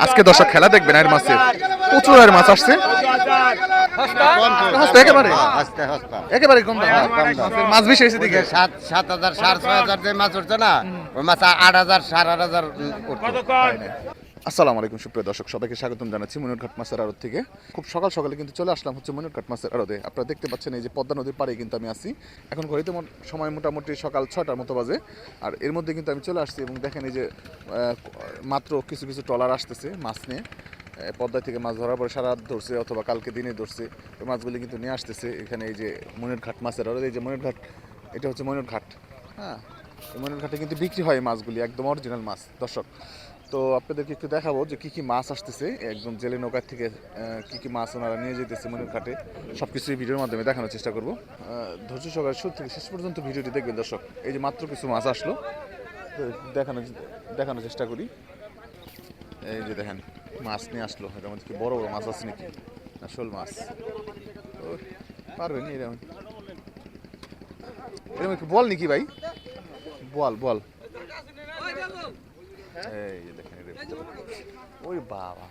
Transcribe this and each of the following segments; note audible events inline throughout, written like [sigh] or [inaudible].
আজকে দর্শক খেলা দেখবেন আর মাছের প্রচুর আর মাছ আসছে। একেবারে। একেবারে কম হ্যাঁ, কম দাম। মাছের মাছ বেশি হয়েছে দিকে। সাত সাত হাজার সাড়ে ছয় হাজার যে মাছ উঠছে না ওই মাছ আট হাজার সাড়ে আট হাজার উঠছে। আসসালামু আলাইকুম, সুপ্রিয় দর্শক, সবাইকে স্বাগতম জানাচ্ছি মনিরঘাট মাছের আড়ত থেকে। খুব সকাল সকালে কিন্তু চলে আসলাম হচ্ছে মনিরঘাট মাছের আড়তে। আপনারা দেখতে পাচ্ছেন এই যে পদ্মা নদীর পাড়ে কিন্তু আমি আছি। এখন ঘড়িতে সময় মোটামুটি সকাল ছটার মতো বাজে। আর এর মধ্যে কিন্তু আমি চলে আসছি এবং দেখেন এই যে মাত্র কিছু কিছু ট্রলার আসতেছে মাছ নিয়ে। পদ্মা থেকে মাছ ধরার পরে সারা ধরছে অথবা কালকে দিনে ধরছে। ওই মাছগুলি কিন্তু নিয়ে আসতেছে এখানে এই যে মনিরঘাট মাছের আড়ত। এই যে মনিরঘাট এটা হচ্ছে মনিরঘাট হ্যাঁ মনিরঘাটে কিন্তু বিক্রি হয় মাছগুলি, একদম অরিজিনাল মাছ, দর্শক। তো আপনাদেরকে একটু দেখাবো যে কি কি মাছ আসতেছে। একদম জেলে নৌকার থেকে কি কি মাছ ওনারা নিয়ে যেতেছে মনের কাটে সব কিছুই ভিডিওর মাধ্যমে দেখানোর চেষ্টা করব। ধৈর্য সহকারে শুরু থেকে শেষ পর্যন্ত ভিডিওটি দেখবেন দর্শক। এই যে মাত্র কিছু মাছ আসলো তো দেখানো দেখানোর চেষ্টা করি। এই যে দেখেন মাছ নিয়ে আসলো। এটার মধ্যে কি বড় বড় মাছ আছে নাকি? শোল মাছ। ও, পারবেন এরকম। এরকম কি বল নাকি ভাই? বল বল। এই দেখেন। ওই বাবা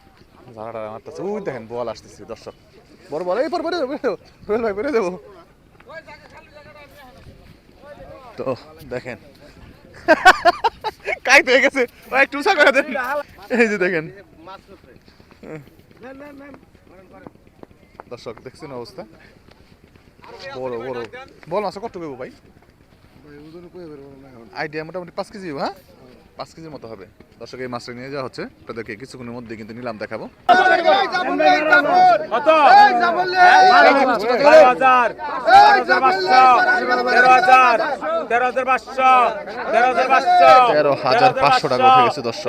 ঝাড়াটা মারতেছে ওই দেখেন বল আসতেছে দর্শক। বড় বল এই পর বেরে দেবো বেরে ভাই বেরে দেবো তো দেখেন [laughs] কাইতে গেছে ভাই উঁচা করে দেন। এই যে দেখেন। দর্শক দেখছেন অবস্থা? বড় বড়। বল মাছ কত করব ভাই? আইডিয়া মোটামুটি পাঁচ কেজি হ্যাঁ? পাঁচ কেজির মতো হবে। দর্শক এই মাছটা নিয়ে যাওয়া হচ্ছে। তাদেরকে কিছুক্ষণের মধ্যে কিন্তু নিলাম দেখাবো। তেরো হাজার পাঁচশো টাকা উঠে গেছে দর্শক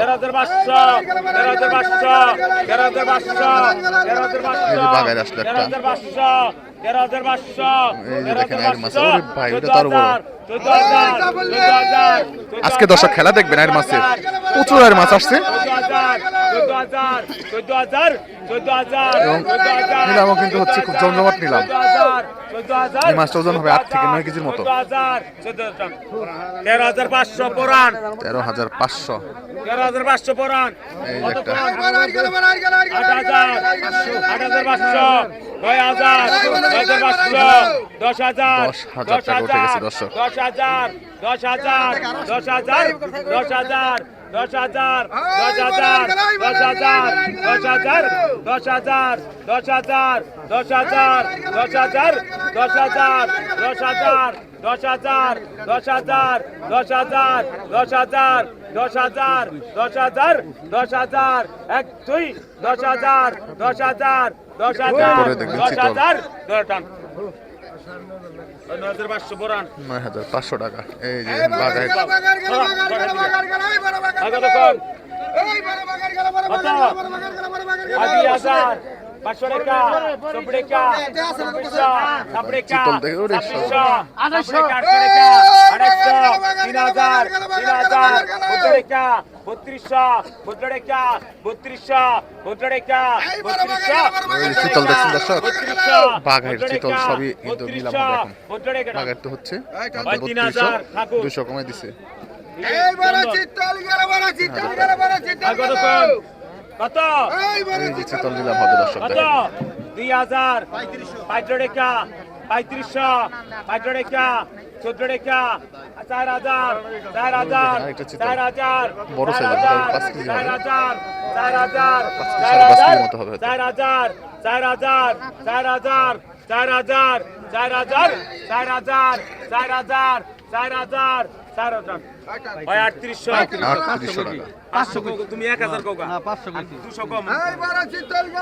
বাগায় আসলো একটা আজকে দর্শক খেলা দেখবেন আর মাছের প্রচুর আর মাছ আসছে নিলামও কিন্তু হচ্ছে খুব জমজমাট নিলাম। এই মাছটা ওজন হবে আট থেকে নয় কেজির মতো। তেরো হাজার পাঁচশো পরান। তেরো হাজার পাঁচশো। তেরো হাজার পাঁচশো পরান। এই একটা। আট হাজার আট হাজার পাঁচশো নয় হাজার নয় হাজার পাঁচশো দশ হাজার দশ হাজার টাকা উঠে গেছে দর্শক। দশ হাজার দশ হাজার দশ হাজার দশ হাজার দশ হাজার দশ হাজার দশ হাজার দশ হাজার দশ হাজার দশ হাজার দশ হাজার দশ হাজার দশ হাজার দশ হাজার দশ হাজার দশ হাজার দশ হাজার দশ হাজার দশ হাজার দশ হাজার দশ হাজার এক দুই দশ হাজার দশ হাজার দশ হাজার দশ হাজার নয় হাজার পাঁচশো টাকা। এই যে বাজার চিতল থেকে আড়াইশো তিন হাজার তিন হাজার ভদ্ররেখা বত্রিশশো ভদ্ররেখা বত্রিশশো ভদ্ররেখা বত্রিশশো চিতল দেখছেন বত্রিশশো দুশো কমে? দিছে হবে দর্শক দুই হাজার পঁয়ত্রিশশো পঁয়ত্রিশশো পঁয়ত্রিশশো চোদ্দ টাকা চার হাজার চার হাজার চার হাজার বড় চার হাজার, চার হাজার চার হাজার চার হাজার। চার হাজার চার হাজার চার হাজার চার হাজার চার হাজার চার হাজার চার হাজার চার হাজার চার হাজার ভাই আটত্রিশশো আটত্রিশশো টাকা পাঁচশো তুমি এক হাজার কোকা দুশো কম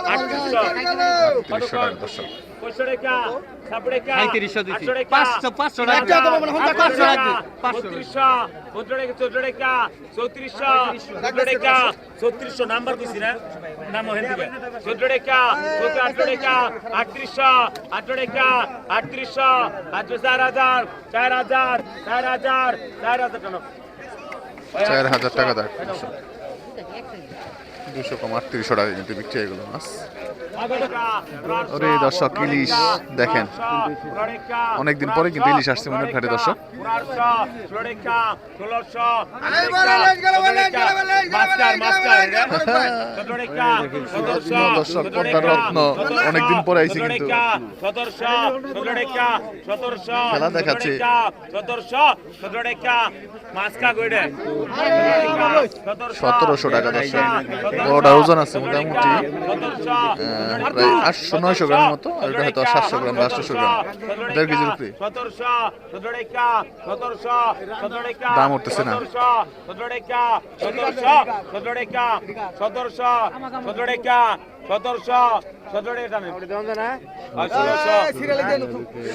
আটত্রিশশো টাকা চৌত্রিশশো মানে নাম্বার কইছি না? নাম হেন্দিকে চোদ্দ টাকা চোদ্দ আটশো টাকা আটত্রিশশো আটশো টাকা আটত্রিশশো আটশো চার হাজার চার হাজার চার হাজার চার হাজার টাকা চার হাজার টাকা দেখ দুশো কম আটত্রিশশো টাকা কিন্তু বিক্রি মাছ ওরে দর্শক ইলিশ দেখেন অনেকদিন পরে কিন্তু ইলিশ আসছে মনের ঘাটে দর্শক দর্শক, পদ্মার রত্ন অনেকদিন পরে আইছে কিন্তু। খেলা দেখাচ্ছে। সতেরোশো টাকা দর্শক বড়টা ওজন আছে মোটামুটি প্রায় আটশো, নয়শো গ্রাম মতো, আর এটা হয়তো সাতশো গ্রাম বা আটশোশো গ্রাম। দেড় কেজির উপরে দাম উঠতেছে না।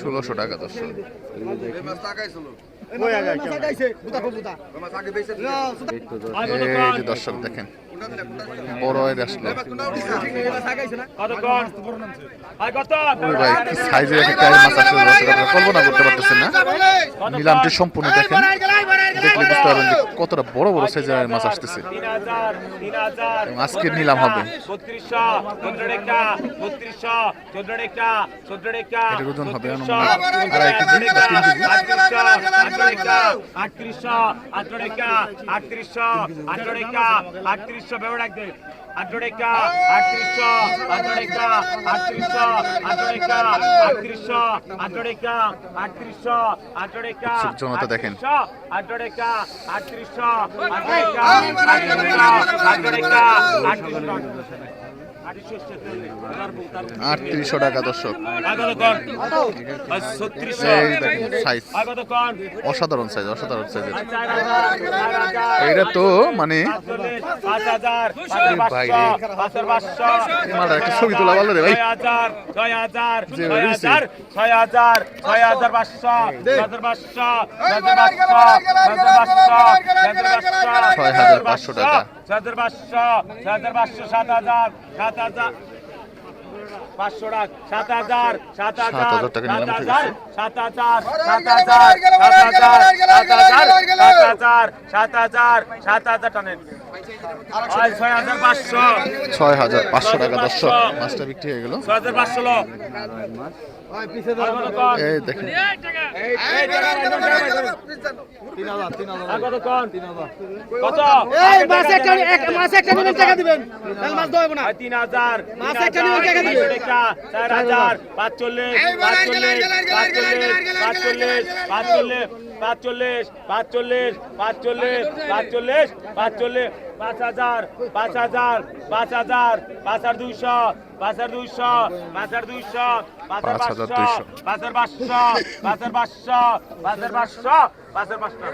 ষোলোশো টাকা দর্শক এই যে দর্শক দেখেন বড় এর আসলো সাইজের একটা মাছ আসলে কল্পনা করতে পারতেছেন না নিলামটি সম্পূর্ণ দেখেন দেখলে বুঝতে পারবেন যে কতটা বড় বড় সাইজের মাছ আসতেছে এবং আজকের নিলাম হবে এটার ওজন হবে আড়াই কেজি বা তিন কেজি। আটত্রিশশো আটত্রিশশো আটত্রিশশো আটত্রিশশো আটত্রিশশো ব্যবহার রাখবে আটরেকা আটত্রিশশো আটরেকা আটত্রিশশো আটরেকা আটত্রিশশো আটরেকা আটত্রিশশো আটরেকা জনতা দেখেন আটরেকা আটত্রিশশো আটত্রিশশো আটত্রিশশো টাকা দর্শক সাইজ অসাধারণ সাইজ অসাধারণ সাইজ এটা তো মানে একটা ছবি তোলা ভালো রে ভাই ছয় হাজার পাঁচশো টাকা ছয় হাজার পাঁচশো ছয় হাজার পাঁচশো সাত হাজার সাত হাজার পাঁচশো টাকা সাত হাজার সাত হাজার। সাত হাজার সাত হাজার সাত হাজার সাত হাজার সাত হাজার সাত হাজার টানেন ছয় হাজার পাঁচশো। ছয় হাজার পাঁচশো টাকা দর্শক মাছটা বিক্রি হয়ে গেল। ছয় হাজার পাঁচশো লোক এই দেখেন। কত? এই মাছ একটা এক মাছ একটা নিবেন টাকা দিবেন। তাহলে মাছ দেবো না। তিন হাজার। চার হাজার পাঁচচল্লিশ পাঁচচল্লিশ পাঁচচল্লিশ পাঁচচল্লিশ পাঁচচল্লিশ পাঁচচল্লিশ পাঁচচল্লিশ পাঁচচল্লিশ পাঁচচল্লিশ পাঁচ হাজার পাঁচ হাজার পাঁচ হাজার পাঁচ হাজার দুইশো পাঁচের দুইশো পাঁচের দুইশো পাঁচের পাঁচশো পাঁচের পাঁচশো পাঁচের পাঁচশো পাঁচের পাঁচশো পাঁচের পাঁচশো।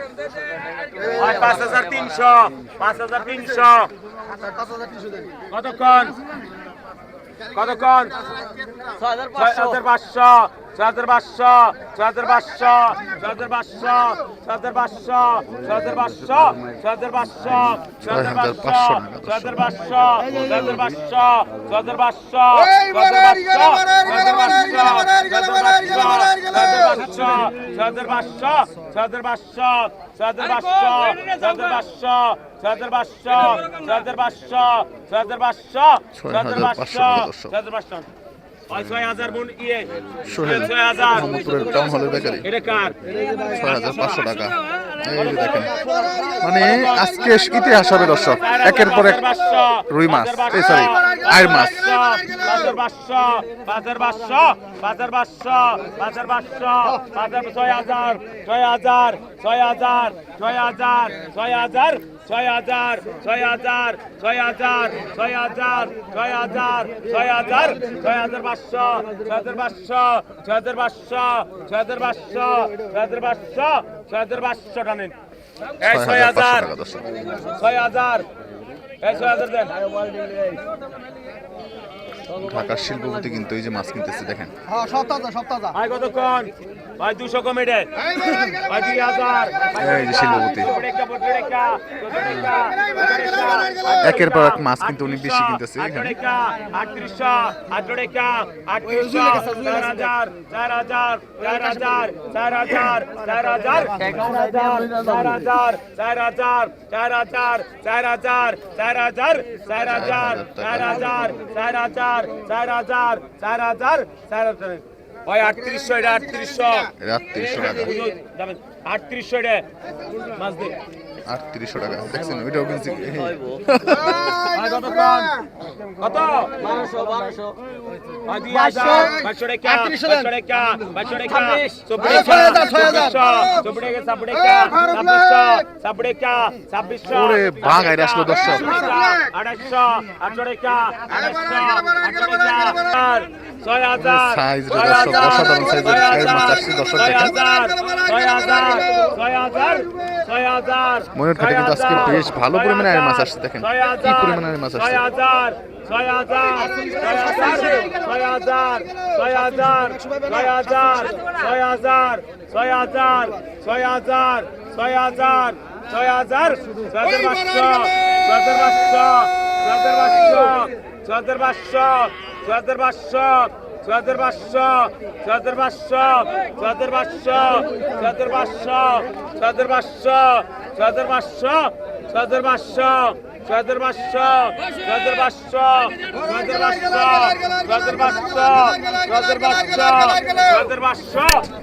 পাঁচ হাজার তিনশো পাঁচ হাজার তিনশো। কতক্ষণ? কতক্ষণ ছয় হাজার পাঁচশো ছয় হাজার পাঁচশো ছয় হাজার পাঁচশো ছয় হাজার পাঁচশো ছয় হাজার পাঁচশো ছয় হাজার পাঁচশো ছয় হাজার পাঁচশো ছয় হাজার পাঁচশো ছয় হাজার পাঁচশো ছয় হাজার পাঁচশো ছয় হাজার পাঁচশো ছয় হাজার পাঁচশো ছয় হাজার পাঁচশো ছয় হাজার পাঁচশো ছয় হাজার পাঁচশো ছয় হাজার পাঁচশো ছয় হাজার পাঁচশো ছয় হাজার পাঁচশো ছয় হাজার পাঁচশো ছয় হাজার পাঁচশো ছয় হাজার পাঁচশো ছয় হাজার পাঁচশো ওই ছয় হাজার বোন ইয়ে ছয় হাজার। টাউন হলের বেকারি। এটা কার? ছয় হাজার পাঁচশো টাকা। এই দেখেন। মানে আজকে ইতিহাস হবে দর্শক। একের পর এক রুই মাছ। এই সরি আয়ের মাছ। বাজার পাঁচশো বাজার পাঁচশো বাজার পাঁচশো বাজার ছয় হাজার ছয় হাজার ছয় হাজার ছয় হাজার ছয় হাজার ছয় হাজার ছয় হাজার ছয় হাজার ছয় হাজার ছয় হাজার ছয় হাজার ছয় হাজার পাঁচশো ছয় হাজার পাঁচশো ছয় হাজার পাঁচশো ছয় হাজার পাঁচশো ছয় হাজার পাঁচশো ছয় হাজার পাঁচশো টানেন। এই ছয় হাজার ছয় হাজার এই ছয় হাজার দেন। ঢাকার শিল্পপতি কিন্তু এই যে মাছ কিনতেছে দেখেন। হ্যাঁ সপ্তাহ সপ্তাহ আয় কতক্ষণ? ভাই 200 কম এটা ভাই 2000 এই যে শিলবতি একের পর এক মাছ কিন্তু উনি বেশি কিনতেছে এখানে 3800 3800 4000 4000 4000 4000 4000 4000 4000 4000 4000 4000 4000 4000 4000 4000 4000 4000 ওই আটত্রিশশো এটা আটত্রিশশো। এটা আটত্রিশশো টাকা। যাবেন আটত্রিশশো এটা মাছ দে। আটত্রিশশো টাকা দেখছেন ওইটাও কিনছি ভাই কত কম? কত? বারোশো বারোশো। বাইশশো টাকা বাইশশো টাকা বাইশশো টাকা চব্বিশ চব্বিশ ছাব্বিশ ছাব্বিশ ছাব্বিশ ওরে, বাঘ আইরে আসলো দর্শক। আড়াইশো আটশো টাকা আড়াইশো ছয় হাজার সাইজ রে দর্শক, অসাধারণ সাইজের সাইজ মাছ আসছে দর্শক দেখেন। ছয় হাজার ছয় হাজার ছয় হাজার ময়ূর ঘাটে কিন্তু আজকে বেশ ভালো পরিমাণে আয়ের মাছ আসছে দেখেন। কি পরিমাণে আয়ের মাছ আসছে। ছয় হাজার ছয় হাজার ছয় হাজার ছয় হাজার ছয় হাজার ছয় হাজার ছয় হাজার ছয় হাজার ছয় হাজার ছয় হাজার ছয় হাজার পাঁচশো ছয় হাজার পাঁচশো ছয় হাজার পাঁচশো ছয় হাজার পাঁচশো ছয় হাজার পাঁচশো ছয় হাজার পাঁচশো ছয় হাজার পাঁচশো ছয় হাজার পাঁচশো ছয় হাজার পাঁচশো ছয় হাজার পাঁচশো ছয় হাজার পাঁচশো ছয় হাজার পাঁচশো ছয় হাজার পাঁচশো ছয় হাজার পাঁচশো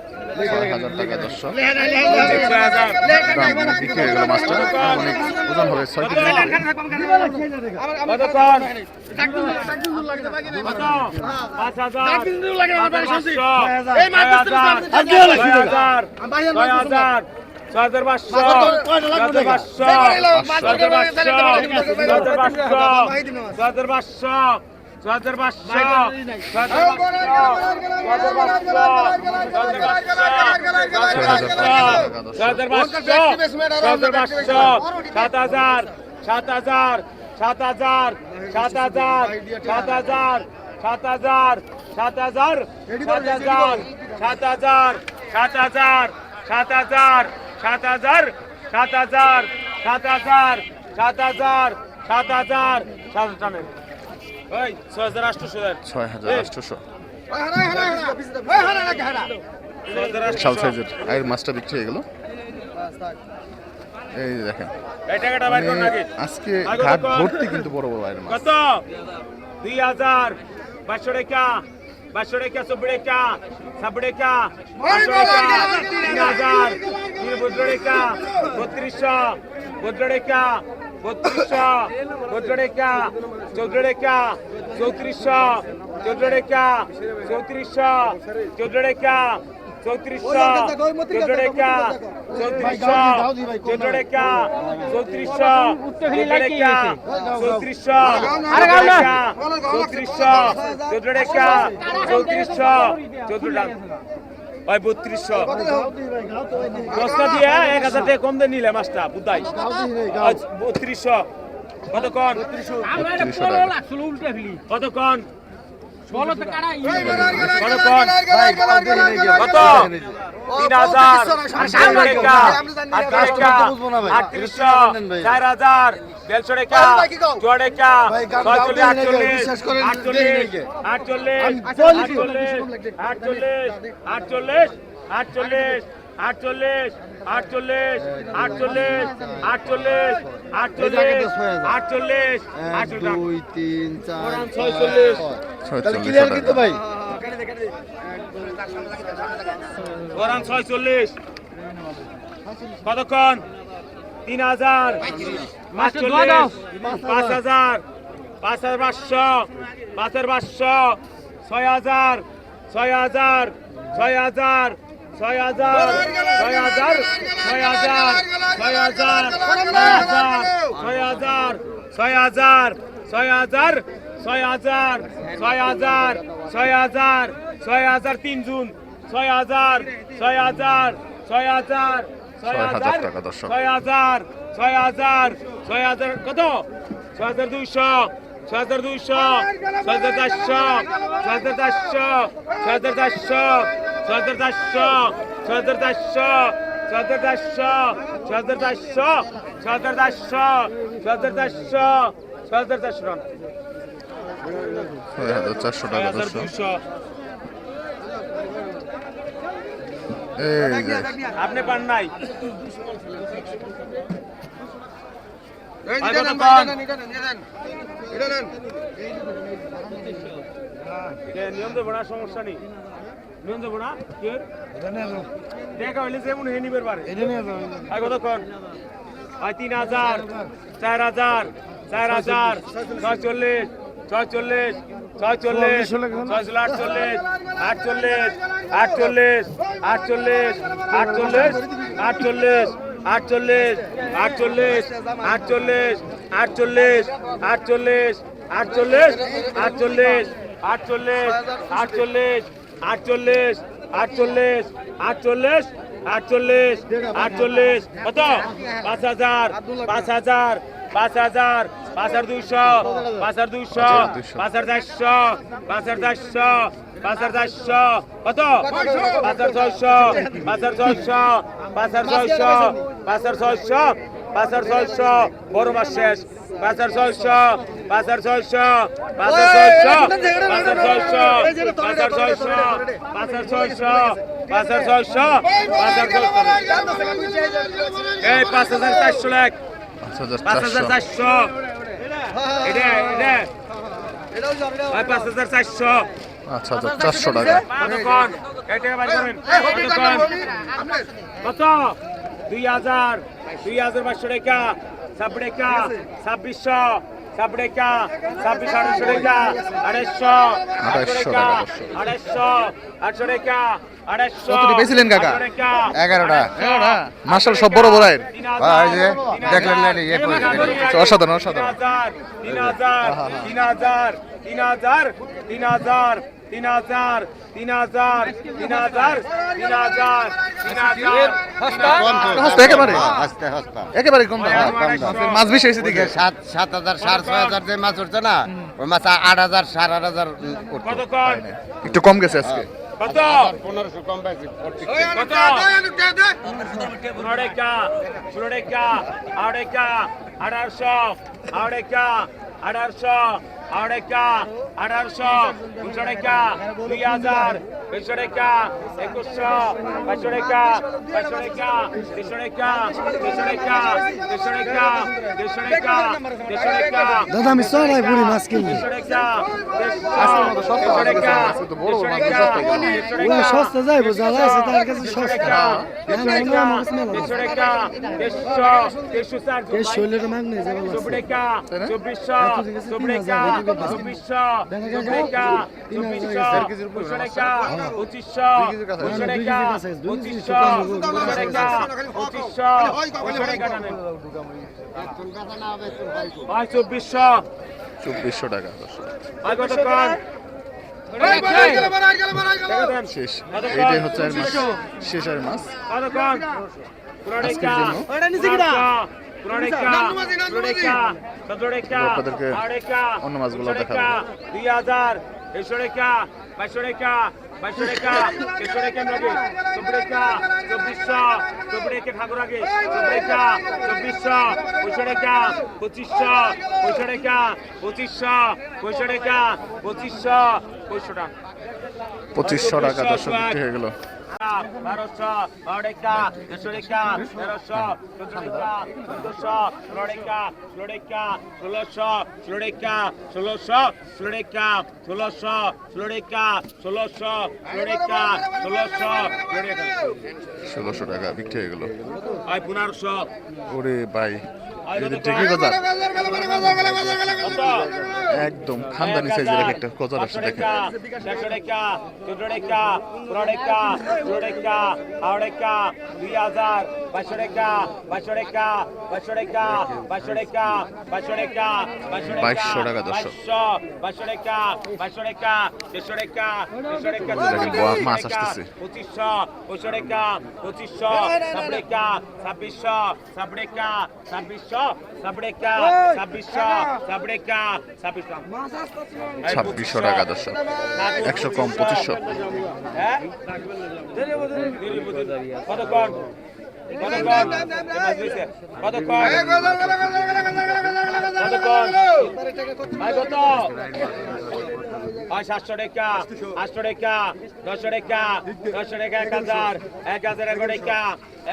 ছয় হাজার টাকা দর্শক। বিক্রি হয়ে গেল মাছটা। অনেক ওজন হবে ছয় কেজি চার্জার পাঁচশো। চার্জার পাঁচশো। পাঁচশো। হাজার পাঁচশো সাত হাজার সাত হাজার সাত হাজার সাত হাজার সাত হাজার সাত হাজার সাত হাজার সাত হাজার সাত হাজার সাত হাজার সাত হাজার সাত হাজার সাত হাজার সাত হাজার সাত হাজার সাত হাজার সাত হাজার ছয় হাজার আটশোশো ছয় হাজার বিশাল সাইজের আয়ের মাছটা বিক্রি হয়ে গেল। এই দেখেন। এই টাকাটা বাইর কর নাকি। আজকে ঘাট ভর্তি কিন্তু বড় বড় আয়ের মাছ। কত? দুই হাজার বাইশশো টাকা বাইশশো টাকা চব্বিশ টাকা ছাব্বিশ টাকা তিন হাজার তিন বত্রিশশো বদ্র টাকা বত্রিশশো বত্রিকা চৌদ্রেকা চৌত্রিশশো চৌদ্রেকা চৌত্রিশশো চৌদ্রেকা চৌত্রিশশো চৌদ্রেকা চৌত্রিশশো চৌদ্রেকা চৌত্রিশশো চৌদ্রেকা চৌত্রিশশো চৌত্রিশশো চৌদ্রেকা চৌত্রিশশো চৌদ্রেকা ওই বত্রিশশো। দশটা দিয়ে এক হাজার টাকা কম দিয়ে নিলে মাছটা বুধাই। বত্রিশশো। কতক্ষণ কতক্ষণ কত? তিন হাজার আটত্রিশশো চার হাজার দেড়শো টাকা চুয়া টাকা ছয়চল্লিশ আটচল্লিশ আটচল্লিশ আটচল্লিশ আটচল্লিশ আটচল্লিশ আটচল্লিশ আটচল্লিশ আটচল্লিশ আটচল্লিশ আটচল্লিশ আটচল্লিশ আটচল্লিশ আটচল্লিশ দুই তিন চার ছয়চল্লিশ। ছয়চল্লিশশো টাকা ভাই। গরান ছয়চল্লিশ। কতক্ষণ? তিন হাজার। পাঁচ হাজার পাঁচ হাজার। পাঁচশো। পাঁচ হাজার পাঁচশো। ছয় হাজার। ছয় হাজার। ছয় হাজার। ছয় হাজার ছয় হাজার ছয় হাজার ছয় হাজার ছয় হাজার ছয় হাজার ছয় হাজার ছয় হাজার ছয় হাজার ছয় হাজার ছয় হাজার তিন জুন ছয় হাজার ছয় হাজার ছয় হাজার ছয় হাজার ছয় হাজার ছয় হাজার ছয় হাজার কত ছয় হাজার দুইশো হাজার দুইশো হাজার চারশো হাজার চারশো হাজার চারশো হাজার চারশো হাজার চারশো হাজার চারশো হাজার চারশো হাজার চারশো হাজার চারশো হাজার চারশো চারশো টাকা যে আপনি পান নাই? নিয়ম দেবো না সমস্যা নেই। নিয়ম দেবো না? দেখা হইলে যেমন হে নিবের পারে ভাই কতক্ষণ? ভাই তিন হাজার চার হাজার চার হাজার ছয়চল্লিশ ছয়চল্লিশ ছয়চল্লিশ ছয়চল্লিশ আটচল্লিশ আটচল্লিশ আটচল্লিশ আটচল্লিশ আটচল্লিশ আটচল্লিশ আটচল্লিশ আটচল্লিশ আটচল্লিশ আটচল্লিশ আটচল্লিশ আটচল্লিশ আটচল্লিশ আটচল্লিশ আটচল্লিশ আটচল্লিশ আটচল্লিশ আটচল্লিশ আটচল্লিশ কত পাঁচ হাজার পাঁচ হাজার পাঁচ হাজার পাঁচ হাজার দুইশো পাঁচ হাজার দুইশো পাঁচ হাজার চারশো পাঁচ হাজার চারশো পাঁচ হাজার চারশো কত পাঁচ হাজার ছয়শো পাঁচ হাজার ছয়শো পাঁচ হাজার ছয়শো পাঁচ হাজার ছয়শো পাঁচ হাজার ছয়শো বড় মাস শেষ পাঁচ হাজার ছয়শো পাঁচ হাজার ছয়শো পাঁচ হাজার ছয়শো পাঁচ হাজার ছয়শো পাঁচ হাজার ছয়শো পাঁচ ছয়শো পাঁচ ছয়শো পাঁচ ছয়শো এই পাঁচ হাজার চারশো লাখ পাঁচ হাজার চারশো এটা এটা। পাঁচ হাজার চারশো। আচ্ছা আচ্ছা চারশো টাকা। কত? দুই হাজার। দুই হাজার পাঁচশো টাকা। সাবরেকা ছাব্বিশশো। সাবরেকা ছাব্বিশ আড়াইশো টাকা। আড়াইশো আড়াইশো আড়াইশো আটশো টাকা। কতটি পেয়েছিলেন কাকা? এগারোটা। মার্শাল সব বড় বড় আয়ের। তিন ভাই, হাজার, যে, দেখলেন না, হাজার, এই যে, তিন হাজার, অসাধারণ, অসাধারণ। তিন হাজার তিন হাজার তিন হাজার তিন হাজার তিন হাজার তিন হাজার তিন হাজার তিন হাজার তিন হাজার কম তো। হস্তা একেবারে? কম দাম মাছ বেশি হয়েছে দিকে সাত সাত হাজার সাড়ে ছয় হাজার যে মাছ উঠছে না ওই মাছ আট হাজার সাড়ে আট হাজার একটু কম গেছে আজকে কত পনেরোশো কম বেশি কত পনেরোটা পনেরোটা আড়াইটা আঠারোশো আড়াইটা আড়াই টাকা আঠারোশো দুশো টাকা দুই হাজার দুইশো টাকা একুশশো বাইশো টাকা বাইশো টাকা দুশো টাকা দুশো টাকা দুশো টাকা দুশো টাকা দুশো টাকা দাদা আমি সবাই বুড়ি মাছ কিনি সস্তা যাইব যারা আছে টাকা চব্বিশ চব্বিশশো পঁচিশশো পঁচিশশো চব্বিশশো। চব্বিশশো টাকা শেষ। আর মাস। শেষ আর মাস। আজকের জন্য। আপনাদেরকে অন্য মাছগুলো দেখাবো। দুই হাজার দেড়শো টাকা বাইশশো টাকা বাইশশো টাকা দেড়শো টাকা নবে চব্বিশ টাকা চব্বিশশো চব্বিশ টাকা ঠাকুর আগে চব্বিশ টাকা চব্বিশশো পঁয়ষো টাকা পঁচিশশো পঁয়ষো টাকা পঁচিশশো পঁয়ষো টাকা পঁচিশশো পঁয়ষো টাকা পঁচিশশো টাকা দর্শক বিক্রি হয়ে গেল। বারোশো বারোটা দেড়শোটা তেরোশো চোদ্দটা চোদ্দশো ষোলোটা ষোলোটা ষোলোশো ষোলোটা ষোলোশো ষোলোটা ষোলোশো ষোলোটা ষোলোশো ষোলোটা ষোলোশো ষোলোশো টাকা বিক্রি হয়ে গেল। পনেরোশো ওরে ভাই একদম খানদানি সাইজের একটা কজার আসছে দেখেন। দেড়শো টাকা আড়াই টাকা দুই হাজার পাঁচশো টাকা পাঁচশো টাকা পাঁচশো টাকা পাঁচশো টাকা পাঁচশো টাকা পাঁচশো টাকা বাইশশো টাকা। পাঁচশো পাঁচশো টাকা পাঁচশো টাকা দেড়শো টাকা দেড়শো টাকা। পঁচিশশো পঁচিশশো টাকা পঁচিশশো সাত টাকা ছাব্বিশশো সাত টাকা ছাব্বিশশো সাত টাকা ছাব্বিশশো সাত টাকা ছাব্বিশশো ছাব্বিশশো টাকা দর্শক একশো কম পঁচিশশো হ্যাঁ? সাতশো টাকা আটশো টাকা দশশো টাকা দশশো টাকা এক হাজার এক হাজার এগারো টাকা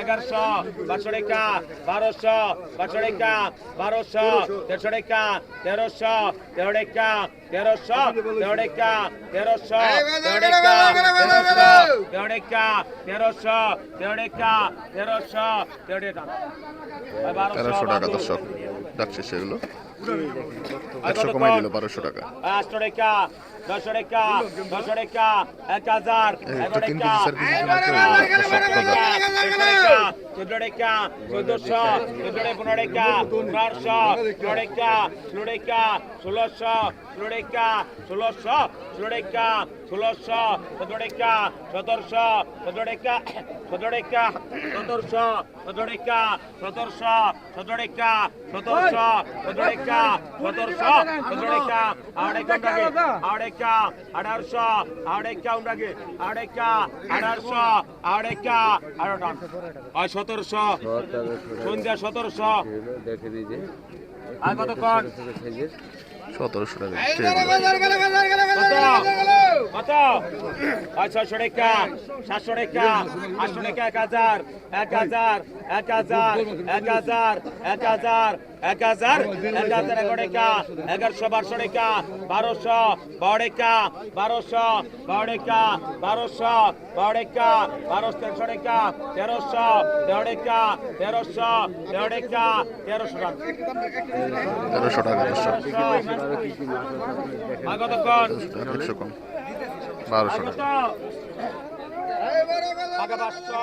এগারোশো বারোশো টাকা বারোশো বারোশো টাকা বারোশো দেড়শো টাকা তেরোশো তেরো টাকা তেরোশো তেরো টাকা তেরোশো তেরো টাকা তেরোশো তেরো টাকা তেরোশো তেরো টাকা তেরোশো তেরো টাকা তেরোশো টাকা। দর্শক যাচ্ছে সেগুলো। একশো কমাই দিল বারোশো টাকা। পাঁচশো টাকা দশশো টাকা দশশো টাকা এক হাজার এগারো টাকা কেজি, চার কেজি এগারো মাত্র টাকা, দর্শক চোদ্দ গজা। টাকা চোদ্দ টাকা চোদ্দোশো চোদ্দ টাকা পনেরো টাকা পনেরোশো ষোলো টাকা ষোলো টাকা ষোলোশো ষোলো টাকা ষোলোশো ষোলো টাকা ষোলোশো টাকা সতেরোশো সতেরো টাকা সতেরো টাকা সতেরোশো সতেরো টাকা সতেরোশো সতেরো টাকা সতেরোশো সতেরো টাকা সতেরোশো সতেরো টাকা আড়াইকা আড়াইকা আঠারোশো আড়াইকা আড়াইকা আঠারোশো আড়াইকা আর সতেরোশো। সন্ধ্যা সতেরোশো। দেখে যে আর কতক্ষণ সতেরোশো টাকা। কত? কত? আর টাকা সাতশো টাকা আটশো টাকা এক হাজার এক হাজার এক হাজার এক হাজার এক হাজার এক হাজার এক হাজার এগারো টাকা এগারোশো বারোশো টাকা বারোশো বারো টাকা বারোশো বারো টাকা বারোশো বারো টাকা বারোশো তেরোশো টাকা তেরোশো তেরো টাকা তেরোশো তেরো টাকা তেরোশো টাকা। তেরোশো টাকা বারোশো টাকা? আগে পাঁচশো।